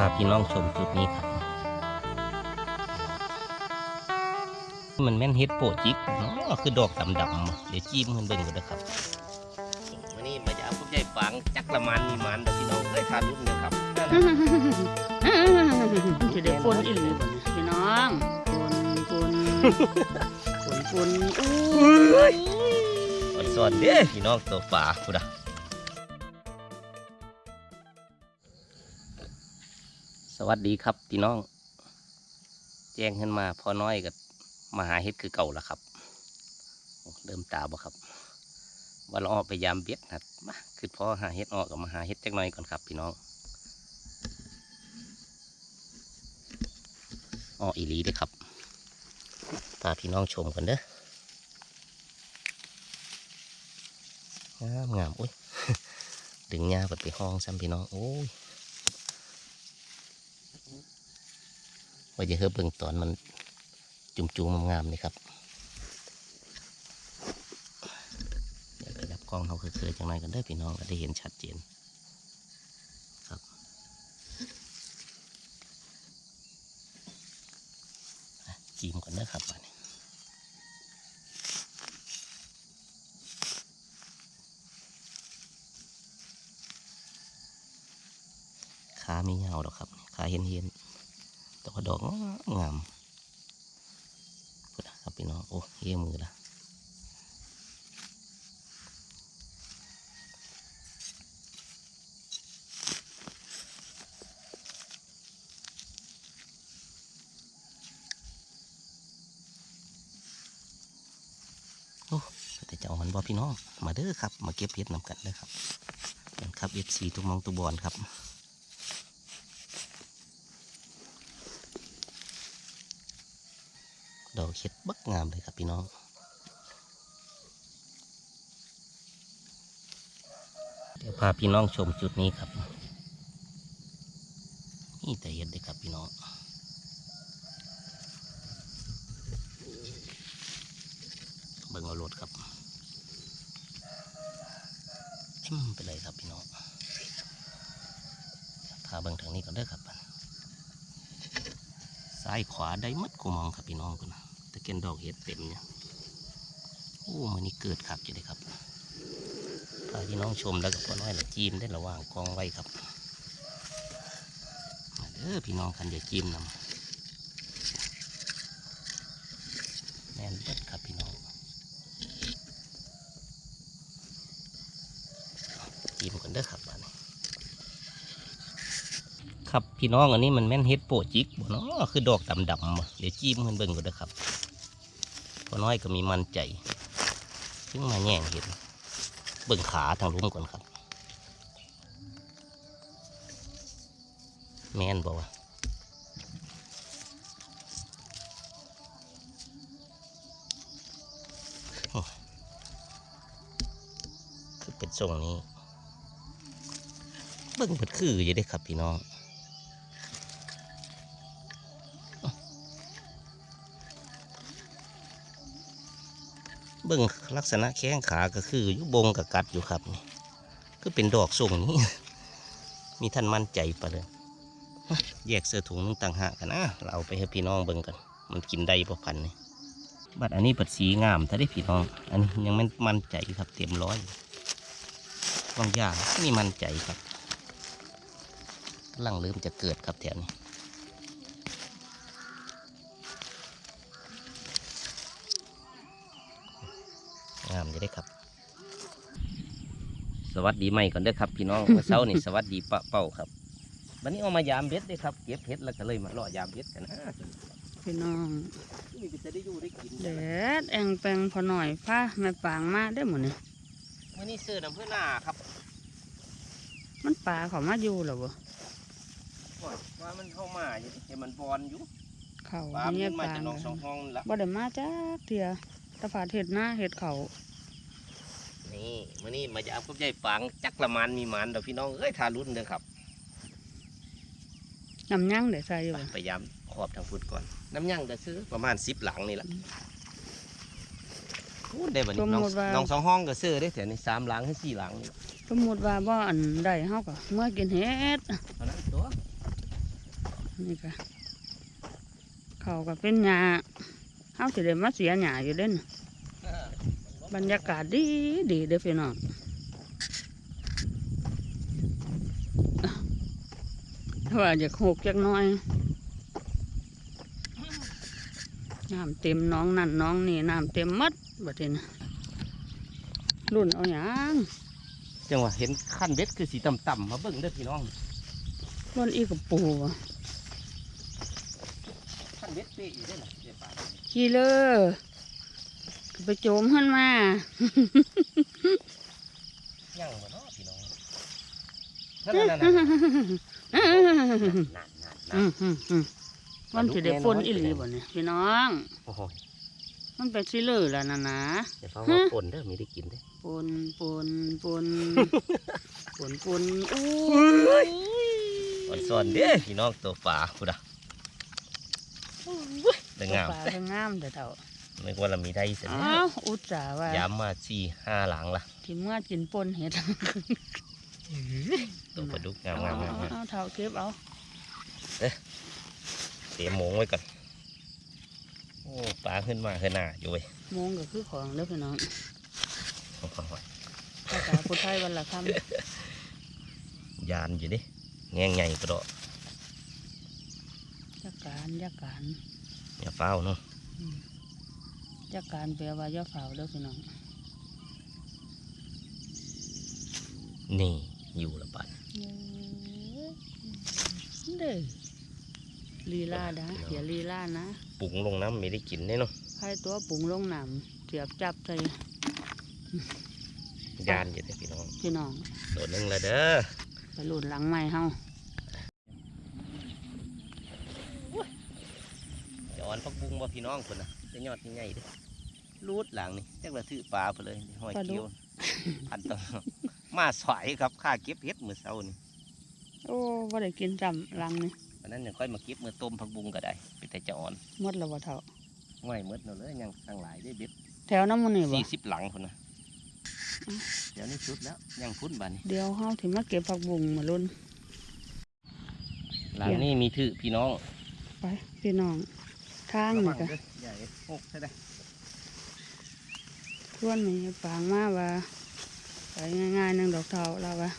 พาพี่น้องชมจุดนี้ครับมันแม่นเฮ็ดโปะจิกเนาะคือดอกดำๆเดี๋ยวจิ้มเพิ่นเบิ่งกันนะครับวันนี้มาจะเอาพวกใหญ่ฟางจักละมันมีมันเด้อพี่น้องเอ้ยทารุ่นเด้อครับจะได้ปนอีหลีบ่เนี่ยพี่น้องปนปนปนปนอู้ยอ่อนสอนเด้อพี่น้องตัวป่าพุดะ วัสดีครับพี่น้อง แจ้งขึ้นมาพอน้อยกับมาหาเฮ็ดคือเก่าแล้วครับ เริ่มตาบ่ครับว่าเราออกไปยามเบ็ดนะมาคือพอหาเฮ็ดออกกับมาหาเฮ็ดจักหน่อยก่อนครับพี่น้องออกอีหลีเด้อครับพาพี่น้องชมกันเด้องามงามอุ้ยดึงหญ้าเปิดไปห้องซ้ำพี่น้องโอ้ย ว่าจะเฮอเบิ่งตอนมันจุ่มๆงามๆนี่ครับเดี๋ยวไปรับกล้องเขาเคือๆจังไรกันได้พี่น้องก็ได้เห็นชัดเจนครับจีมก่อนเด้อครับอันนี้ขาไม่ยาวหรอกครับขาเห็นเห็นๆ แต่ว่าดอกงามครับพี่น้องโอ้เยี่ยมือละโอ้แต่จะเอามันบ่พี่น้อง มาเด้อครับ มาเก็บเพชรนำกันเด้อครับ ครับเอฟซีทุกมองตุบอลครับ ดอกเห็ดบักงามเลยครับพี่น้องเดี๋ยวพาพี่น้องชมจุดนี้ครับ นี่แต่เห็ดเลยครับพี่น้องเบิ่งเอารถครับทิมไปเลยครับพี่น้องพาเบิ่งทางนี้ก่อนเด้ครับซ้ายขวาได้มัดกูมองครับพี่น้องคุณตะ เกนดอกเห็ดเต็มเนี่ยโอ้มันนี่เกิดครับจะได้ครับพาพี่น้องชมแล้วก็พอน้อยละจีมได้ระหว่างกองไว้ครับเด้อพี่น้องกันอย่าจีมนำแม่นเบิดครับพี่น้องจีมกันเด้อครับอันนี้ครับพี่น้องอันนี้มันแม่นเฮ็ดโปะจิกบ่เนาะคือดอกดำๆบ่เดี๋ยวจิ้มเพิ่นเบิ่งก็ได้อครับ พอน้อยก็มีมันใจซึ่งมาแย่งเห็นเบิ่งขาทางลุ่มก่อนครับ แม่นบ่วะโอ้ยคือเป็นทรงนี้ เบิ่งเพิ่นคืออยู่เด้ครับพี่น้อง เบิ่งลักษณะแข้งขาก็คืออยู่บงกับกัดอยู่ครับนี่คือเป็นดอกส่งนี้ มีท่านมั่นใจปะเลยแยกเสื้อถุงนึงต่างหากกันนะเราเอาไปให้พี่น้องเบิ่งกัน มันกินได้ประพันนี่บัดอันนี้ปัดสีงามถ้าได้พี่น้อง อันนี้ยังไม่มั่นใจครับเต็มร้อยบางอย่างนี่มั่นใจครับ ลังเริ่มจะเกิดครับแถวนี้ งามจะได้ครับ สวัสดีใหม่ก่อนเด้อครับ พี่น้องเมื่อเช้านี่สวัสดีปะเป่าครับวันนี้เอามายามเบ็ดเด้อครับเก็บเห็ดแล้วก็เลยมาล่อยามเบ็ดกันนะพี่น้องนี่ก็จะได้อยู่ได้กินแดดแองแปงพอหน่อยฟ้าแม่ปางมาได้หมดเนี่ยวันนี้ซื้อน้ำเพื่อหน้าครับ มันปลาเขามาอยู่เหรอบ่ว่ามันเข้ามาอยู่เห็นมันบอนอยู่เขาปลาเนี่มัยนมาปลาจากหน้องสองห้องละบ่ได้มาจ้าเถียตะผาเห็ดหน้าเห็ดเขา นี่วันนี้มาจะเอาพวกใหญ่ปังจักละมันมีมันเดี๋ยวพี่น้องเอ้ยทารุ่นเด้อครับน้ำยั่งเดี๋ยวใส่อยู่ไปบ่พยายามขอบทางพุดก่อน น้ำยั่งจะซื้อประมาณสิบหลังนี่แหละพูดได้บัดนี้น้องน้องสองห้องก็ซื้อได้แต่ในสามหลังให้สี่หลังนี่สมมติว่าบ่อันใดเฮาก็เมื่อกินเห็ดเท่านั้นตัวนี่ก็เขาก็เป็นหญ้าเฮาสิได้มาเสียหญ้าอยู่เด่น บรรยากาศดีดีเด้อพี่น้องถ้าว่าอยากหกจักหน้อยน้ำเต็มหน้องนั่นหน้องนี่น้ำเต็มหมัดบัดนี้นะรุ่นเอาหยังจังหวะเห็นขั้นเบ็ดคือสีต่ำๆมาเบิ่งเด้อพี่น้องรุ่นอีกระปูวะขั้นเบ็ดเป๊ะอยู่ได้หรอเดี๋ยวปลาขี้เลอก็ ไปโจมขึ้นมาย่างมาเนาะพี่น้องนั่นนั่นนั่นนั่นนั่นอืมอืมอืมมันสิได้ฝนอีหลีบ่เนี่ยพี่น้องโอ้โหมันเป็นซิเลอร์แล้วนะนะเดี๋ยวฟังว่าปนเด้อมีได้กินเด้อปนปนปนปนปนอู้ยอ่อนซ่อนเด้อพี่น้องตัวปลาคุณอะได้งามปลาก็งามเด้อเถ่า นึกว่าเรามีได้สิอ้าวอุตส่าห์ว่าย้ำมาสี่ห้าหลังละที่เมื่อกินปนเห็ดตัวปลาดุกงามเอางามงามเอางามเอาเถ่าเก็บเอาเสียหมงไว้ก่อนโอ้ปลาขึ้นมาขึ้นหน้าอยู่เว้ยโมงก็คือของเด้อพี่น้องโอ้โหภาษาพุทธไทยวันละคำยานอยู่ดิแง่งใหญ่กระโดดยักการยักการอย่าเฝ้าเนาะ ยักการแปลว่าย่าเฝ้าเด้อพี่น้อง นี่อยู่ละปัดเด้อลีลานะอย่าลีลานะปรุงลงน้ำไม่ได้กินได้เนาะให้ตัวปรุงลงน้ำเสียบจับใส่ยานอยู่เด้อพี่น้อง พี่น้องตัวหนึงละเด้อไปหลุดหลังไม้เฮา จะอ่อน พักบุงบ่พี่น้องคนน่ะจะยอดใหญ่ๆเด้อรูดหลังนี่จักละถือปลาไปเลยห้อยเกี้ยวพันต้องมาสอยครับค่าเก็บเห็ดมื้อเช้านี่โอ้ว่าได้กินจำหลังนี่อันนั้นยังค่อยมาเก็บมื้อต้มพักบุงก็ได้เป็นแต่จะอ่อนหมดแล้วบ่เท่าง่ายหมดเนาะเลยยังตั้งหลายได้เบ็ดแถวน้ำมันนี่บ่สี่สิบหลังคนน่ะเดี๋ยวนี้สุดแล้วยังพุ่นบานนี้เดี๋ยวเฮาถึงมาเก็บผักบุ้งมาลุ้นหลังนี้มีถือพี่น้อง ไป พี่น้อง ทางนี่ก็ใหญ่หกใช่ไหมทวนนี่ปางมาว่าไปง่ายๆนึงดอกเท่าแล้วว่า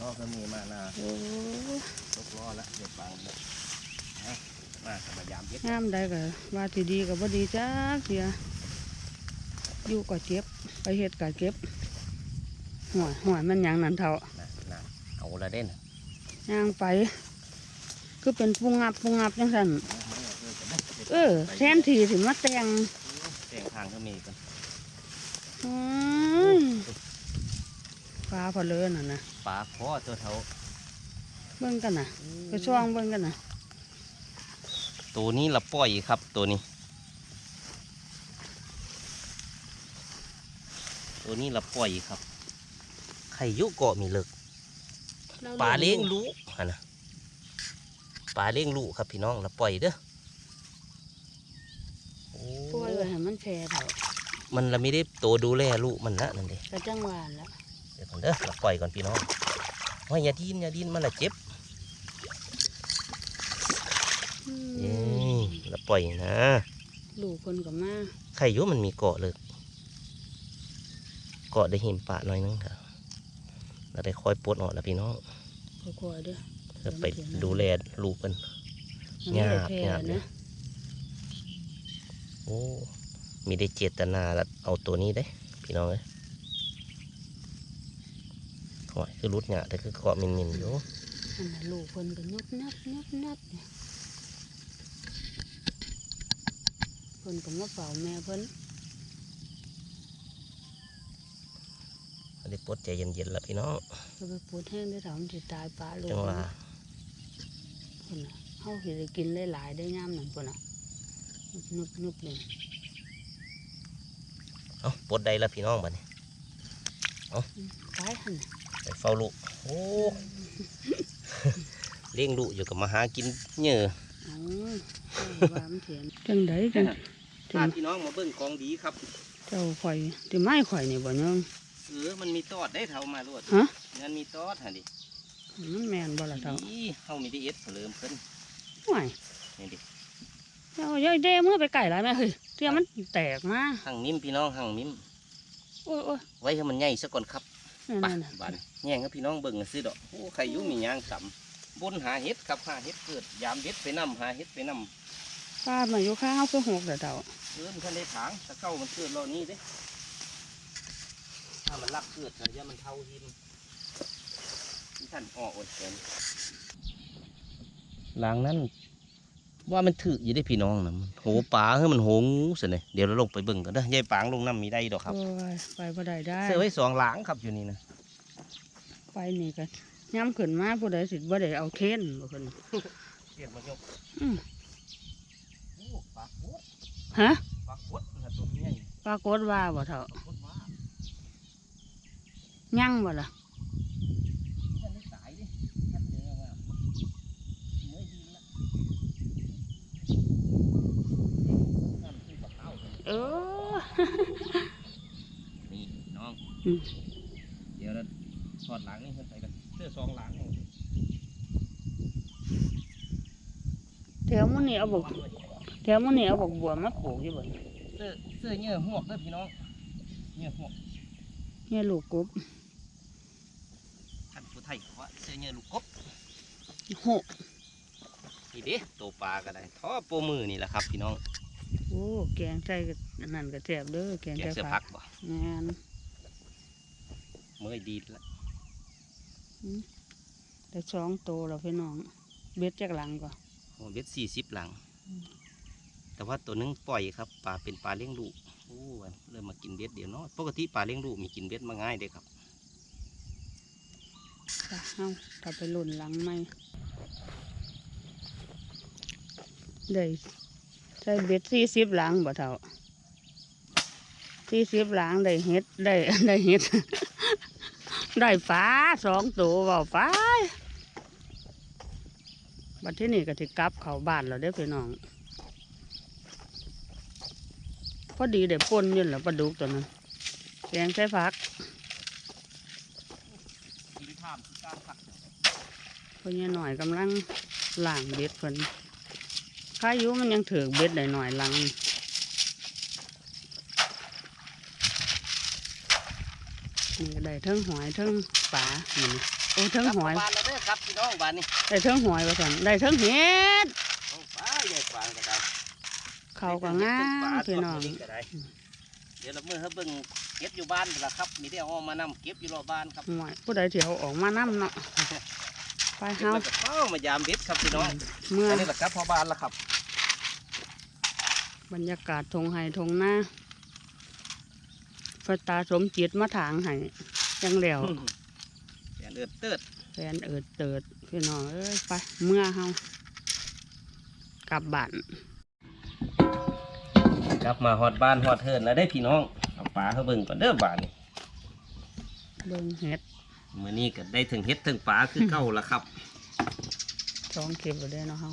ล้อก็มีมานาโอ้ตกล้อแล้วเดี๋ยวปังเลยนะมาพยายามเย็ดงามได้ก็ว่าสิดีก็บ่ดีจักเสียอยู่ก็เจ็บ ไปเฮ็ดก็เก็บหวยหวยมันหยังนั่นเท่านะนะเอาละเด่นย่างไป คือเป็นปุงงับปุงงับจังสัน เออแทนที่สิมาแต่งแต่งทางก็มีกันอืมฟ้าพอเลยน่ะนะปลาคอตัวเท่าเบิ่งกันนะไปช่องเบิ่งกันนะตัวนี้ละปล่อยครับตัวนี้ ตัวนี้ละปล่อยครับไข่ยุเกาะมีเลิกปลาเลี้ยงลูกฮะนะปลาเลี้ยงลูกครับพี่น้องละปล่อยเด้อโอ้ ปล่อยไว้ให้มันแพร่เถอะมันละไม่ได้โตวดูแลลูกมันนะนั่นเด้กระจังหวานแล้วเดี๋ยวก่อนเด้อละปล่อยก่อนพี่น้องว่าอย่าดินอย่าดินมันละเจ็บอืเอ้มยละปล่อยนะลูกคนกับมาไข่อยุมันมีเกาะเลยเกาะได้หิมปะหน่อยนึงครับเราได้คอยปลดออกแล้วพี่น้องค่อยๆเด้อจะไปดูแลลูกมันมันไม่ได้แพร่หยาบๆเลยนะ โอ้มีได้เจตนาแล้วเอาตัวนี้ได้พี่น้องเลยขอยคือรุดเนี่ยแต่คือเกาะมินมินอยู่ลูกคนก็นับนับนับนับเนี่ยเพิ่นก็มาเฝ้าแม่เพิ่นได้ปลดใจเย็นๆแล้วพี่น้องก็ไปปวดแห้งได้ถามสิตายปลาลูกจังหวะเพิ่นเฮาสิได้กินหลายๆได้ย่ามนั่นเพิ่นน่ะ นุบนุบๆเลยเอ้าปลดได้แล้วพี่น้องบัดนี้ตายหั่นน่ะไปเฝ้าลูกโอ้เลี้ยงลูกอยู่กับมาหากินเหยื่อเอ้าเอาว่ามันเถียนจังไดจังพาพี่น้องมาเบิ่งของดีครับ เจ้าข่อยที่ไม้ข่อยนี่บ่ยองเออมันมีตอดได้เท่ามาลวดฮะงั้นมีตอดฮะดิมันแม่นบ่ล่ะเจ้าดีเฮามีได้เอ็ดเผลิมเพิ่นห่วยนี่ดิ เอาย่อยเด้มือไปไก่ไรไหมเฮ้ยเที่ยมันแตกมาหั่งมิ้มพี่น้องหั่งมิ้มโอ้ยโอ้ยไว้ให้มันใหญ่ซะก่อนครับนั่นไปนั่นน่ะบานแย่งให้พี่น้องเบิ่งกันซื้อดอกโอ้ใครอยุ่มีหยางสำบนหาเห็ดครับหาเห็ดเกิดยามเห็ดไปนํหาเห็ดไปนํฟาดมาอยู่ข้างเอาเพื่อหกเดี๋ยวเต่าเอิ้นท่านได้ถางตะเก้ามันเกิดเรานี้เด้ถ้ามันรักเกิดก็อย่ามันเท่าหินที่ท่านอ้ออดแขนหลังนั้น ว่ามันถืออยู่ได้พี่น้องนะมันโหปลาเฮ้ยมันโหงูสิเนี่ยเดี๋ยวเราลงไปเบิ่งกันเด้อยายปางลงน้ำมีได้ดอกครับโอ้ยไปบ่ได้ได้เสื้อไว้สองหลังครับอยู่นี่นะไปนี่กันย้ำขึ้นมาผู้ใดสิบ่ได้เอาเค้นบ่ขึ้นเกียดมายกอืมโอ้ปลาโคตรฮะปลาโคตรนะตัวนี้ใหญ่ปรากฏว่าบ่เท่าปลาโคตรมากยั่งบ่ล่ะ ท่านได้ตายดิท่านเจอว่าเมื่อยดีละน้ำขึ้นปลา เต้าเลยเออนี่น้องอืมเดี๋ยวเราถอดหลังนี่ขึ้นไปกันเสื้อสองหลังนี่แถวมื้อนี้เอาบอกแถวมื้อนี้เอาบอกบัวมาปลูกอยู่บ่เสื้อเสื้อเยื่อหวกเด้อพี่น้องเยื่อหวกเนี่ยลูกกบท่านผู้ไทยเขาว่าเสื้อเยื่อลูกกบโหนี่เด้ตัวปลาก็ได้ท่อโปมือนี่แหละครับพี่น้อง โอ้แกงใส่ก็อันนั่นก็แซ่บเด้อแกงแกงใส่เสื้อผัพักกบ่งานเมื่อยดีแล้วได้สองโตแล้วพี่น้อง เบ็ดจากหลังก่อนโอ้เบ็ดสี่สิบหลังอืมแต่ว่าตัวหนึงปล่อยครับปลาเป็นปลาเลี้ยงลูกโอ้ยเริ่มมากินเบ็ดเดี๋ยวเนาะปกติปลาเลี้ยงลูกมีกินเบ็ดมาง่ายเด้ครับไปเฮาถ้าไปหล่นหลังไม่ได้ ใส่เบ็ดสี่สิบหลังบ่เท่าสี่สิบหลังได้เห็ดได้ได้เห็ด ได้ฟ้าสองตัวเบาฟ้าบัดที่นี่ก็สิกลับเข้าบ้านแล้วเด้อพี่น้องพอดีได้ป่นอยืนแล้วปลาดุกตัวนั้นแกงใส่ผักกินข้ามคือการผักเพิ่นยังหน่อยกำลังล่างเบ็ดเพิ่น ข้าอยุมันยังถือเบ็ดได้หน่อยหลังนี่ก็ได้เทั้งหอยเทั้งปลานี่โอ้เทั้งหอยบานแล้วเด้อครับพี่น้องบานนี่ได้เทั้งหอยว่าซั่นได้เทั้งเห็ดโอ้ป้าใหญ่กวางก็ได้เขาก็งามพี่น้องก็ได้เดี๋ยวเราเมื่อเขาเบิ่งเก็บอยู่บ้านละครับ มีได้เอามานำเก็บอยู่รอบบ้านครับหอยผู้ใดที่เอาออกมานํเนาะ ไปเก็บเฮาแล้วก็เป้ามายามเบ็ดครับพี่น้องเมื่ออันนี้แหละครับพอบ้านละครับ บรรยากาศทงไห้ทงหน้าพระตาสมจิตมาถางให้จังแล้วแสนเอือดเติดแฟนเอิดเติดพี่น้องเอ้ยไปเมื่อเฮากลับบ้านกลับมาฮอดบ้านฮอดเทินแล้วได้พี่น้องเอาปลาเขาเบิ่งก่อนเด้อบ้านนี่เบิ่งเห็ด มื้อนี้ก็ได้ถึงเฮ็ดถึงปลาคือเก่าละครับสองเข็บไปได้เนาะเฮา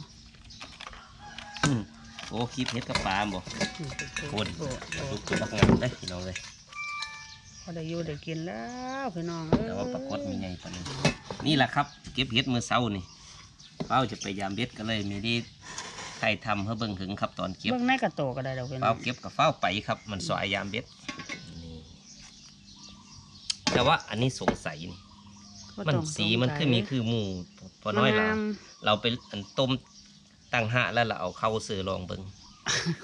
อืมโอ้คลิปเฮ็ดกับปลาบ่โคตรโอ้โหลูกตัวบักงามได้พี่น้องเลยพอได้อยู่ได้กินแล้วพี่น้องเอ้ยแต่ว่าปรากฏมีใหญ่ปานนี้นี่แหละครับ เก็บเฮ็ดมื้อเช้านี่เป้าจะไปยามเบ็ดก็เลยมีได้ใครทำให้เบิ่งถึงครับตอนเก็บเบิ่งในกระโตก็ได้ดอกพี่น้เฝ้าองเก็บกับเฝ้าไปครับ มันสอยยามเบ็ดนี่แต่ว่าอันนี้สงสัยนี่บ่ มันต้องสีมันคือมีคือหมูพอน้อยละงามเราไปอันต้มตั้งหะแล้วเราเอาเข้าซื้อลองเบิ่ง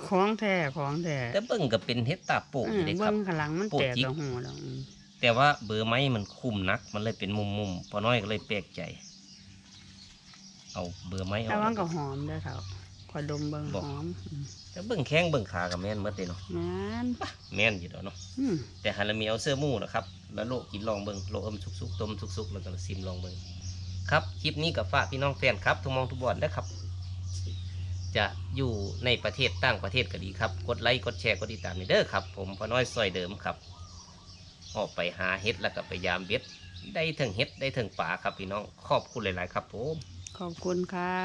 ของแท้ของแท้แต่เบิ่งก็เป็นเฮ็ดตาโป่งเออยู่อเด้คเบิ่รับงข้างหลังมันโปะแตกจิกกับหัวแล้วอืมแต่ว่าเบอร์ไม้มันคุมนัก มันเลยเป็นมุมมุมๆพอน้อยก็เลยแปลกใจ เอาเบอร์ไม้เอาแต่ว่าก็หอมเด้อเฒ่าคอยดมเบิ่งบอกหอมอืม แต่เบิ่งแข้งเบิ่งขากับแม่นหมดเลยเนาะงานแม่นอยู่ดอกเนาะอืมแต่หันละมีเอาเสื้อหมู่นะครับ แล้วโลกกินลองเบิ่งโลกเอิมสุกๆต้มสุกๆแล้วก็ซิมลองเบิ่งครับคลิปนี้กับฝากพี่น้องแฟนครับทุกหมองทุกบอลนะครับ จะอยู่ในประเทศต่างประเทศก็ดีครับ กดไลค์กดแชร์กดติดตามนี่เด้อครับ ผมพอน้อยซอยเดิมครับ ออกไปหาเห็ดแล้วก็ไปยามเบ็ดได้ถึงเห็ดได้ถึงป่าครับพี่น้องขอบคุณหลาย ๆ ครับผมขอบคุณค่ะ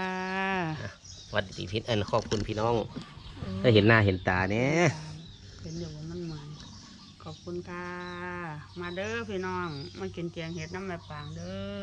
สวัสดีพี่เอินขอบคุณพี่น้อง ได้เห็นหน้าเห็นตาเนี่ยเห็นอยู่ว่ามันเหมือนขอบคุณค่ะ มาเด้อพี่น้อง มากินแกงเห็ดน้ำแม่ปางเด้อ